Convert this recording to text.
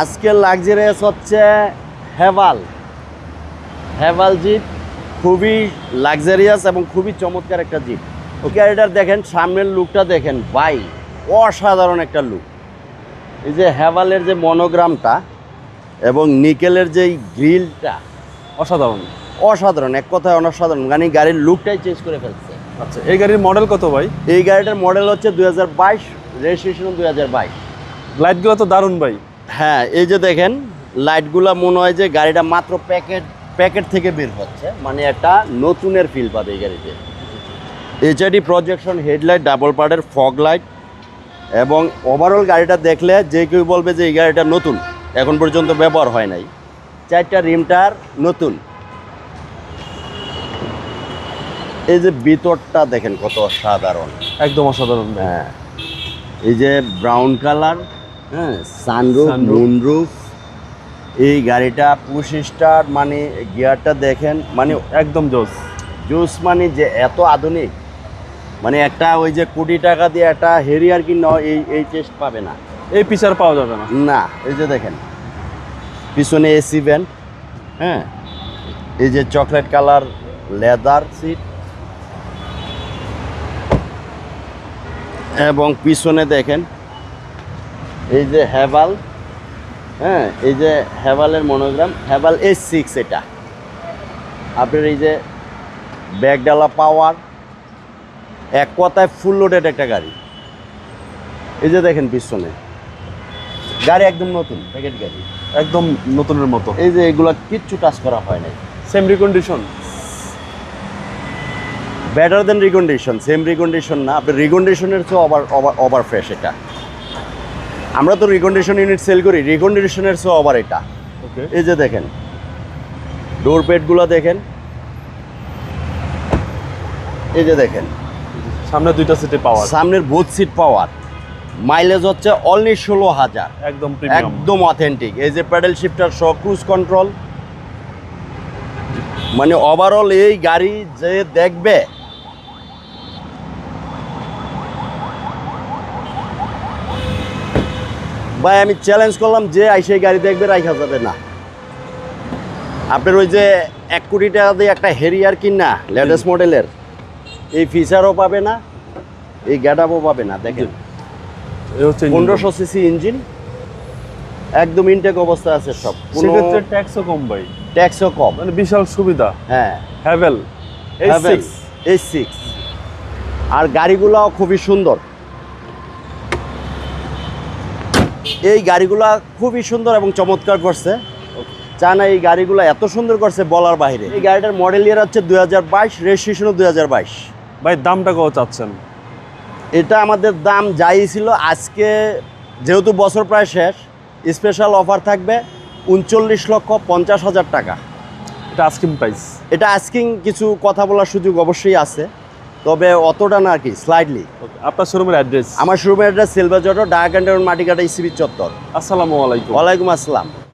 আজকের লাক্সারিয়াস হচ্ছে হেভাল হেভাল জিপ খুবই লাক্সারিয়াস এবং খুবই চমৎকার একটা জিপ ওকে এটার দেখেন সামনের লুকটা দেখেন বাই অসাধারণ একটা লুক এই যে হেভালের যে মনোগ্রামটা এবং নিকেলের যে গ্রিলটা অসাধারণ। অসাধারণ এক কথায় অসাধারণ। মানে গাড়ির লুকটাই চেঞ্জ করে ফেলছে। আচ্ছা এই গাড়ির মডেল কত ভাই? এই গাড়িটার মডেল হচ্ছে দুই হাজার বাইশ রেজিস্ট্রেশন দুই হাজার বাইশ। লাইটগুলো তো দারুণ ভাই। হ্যাঁ এই যে দেখেন লাইটগুলো মনে হয় যে গাড়িটা মাত্র প্যাকেট প্যাকেট থেকে বের হচ্ছে। মানে একটা নতুনের ফিল পাবে এই গাড়িতে। এইচআইডি প্রজেকশন হেডলাইট ডাবল পার্টের ফগ লাইট এবং ওভারঅল গাড়িটা দেখলে যে কেউ বলবে যে এই গাড়িটা নতুন এখন পর্যন্ত ব্যবহার হয় নাই। চারটা রিমটার নতুন। এই যে ভিতরটা দেখেন কত সাধারণ একদম অসাধারণ হ্যাঁ এই যে ব্রাউন কালার হ্যাঁ সানরুফ। মুনরুফ এই গাড়িটা পুশ স্টার মানে গিয়ারটা দেখেন মানে একদম জোস। জুস মানে যে এত আধুনিক মানে একটা ওই যে কোটি টাকা দিয়ে একটা হেরিয়ার কিনা এই এই টেস্ট পাবে না। এই পিচার পাওয়া যাবে না। না এই যে দেখেন পিছনে এসি ভ্যান্ট হ্যাঁ এই যে চকলেট কালার লেদার সিট এবং পিছনে দেখেন এই যে হ্যাভাল হ্যাঁ এই যে হ্যাভালের মনোগ্রাম হ্যাভাল এস সিক্স এটা। আপনার এই যে ব্যাগডালা পাওয়ার এক কথায় ফুল লোডেড একটা গাড়ি। এই যে দেখেন পিছনে। গাড়ি একদম নতুন প্যাকেট গাড়ি। একদম নতুনের মতো। এই যে এগুলো কিচ্ছু টাচ করা হয় নাই। Same recondition better than recondition same recondition না। আপনি রিকন্ডিশনের চেয়েও ওভার ওভার ওভার ফ্রেশ এটা। আমরা তো রিকন্ডিশন ইউনিট সেল করি রিকন্ডিশনের চেয়েও ওভার এটা। এই যে দেখেন ডোর পেডগুলো দেখেন। এই যে দেখেন সামনে দুইটা সিটে পাওয়ার সামনের বুথ সিট পাওয়ার মাইলেজ হচ্ছে অনলি ষোলো হাজার। একদম একদম অথেন্টিক এই যে প্যাডেল শিফটার সহ ক্রুজ কন্ট্রোল মানে ওভারঅল এই গাড়ি যে দেখবে ভাই আমি চ্যালেঞ্জ করলাম যে আইসে গাড়ি দেখবে রাইখা যাবে না। আপনার ওই যে এক কোটি টাকা দিয়ে একটা হেরিয়ার কিনা লেটেস্ট মডেলের এই ফিচারও পাবে না এই গ্যাডাপও পাবে না দেখেন। পনেরোশো সিসি ইঞ্জিন একদম ইনটেক অবস্থা আছে সব। সেক্ষেত্রে ট্যাক্সও কম ভাই। ট্যাক্সও কম। মানে বিশাল সুবিধা। হ্যাঁ। হ্যাভেল এই সিক্স এইচ সিক্স আর গাড়িগুলোও খুবই সুন্দর। এই গাড়িগুলা খুবই সুন্দর এবং চমৎকার করছে। চায়না এই গাড়িগুলো এত সুন্দর করছে বলার বাইরে। এই গাড়িটার মডেল ইয়ার হচ্ছে দুই হাজার বাইশ রেজিস্ট্রেশনও দুই হাজার বাইশ। ভাই দামটা কত চাচ্ছেন? এটা আমাদের দাম যাই ছিল আজকে যেহেতু বছর প্রায় শেষ স্পেশাল অফার থাকবে উনচল্লিশ লক্ষ পঞ্চাশ হাজার টাকা। এটা আস্কিং প্রাইস এটা আস্কিং কিছু কথা বলার সুযোগ অবশ্যই আছে। তবে অতটা না আর কি স্লাইডলি আপনার শোরুমের অ্যাড্রেস আমার শোরুমের অ্যাড্রেস সিলভার জটো ডায়াগান্ডার মাটিকাটা ইসিবি চত্বর। আসসালামু আলাইকুম। ওয়ালাইকুম আসসালাম।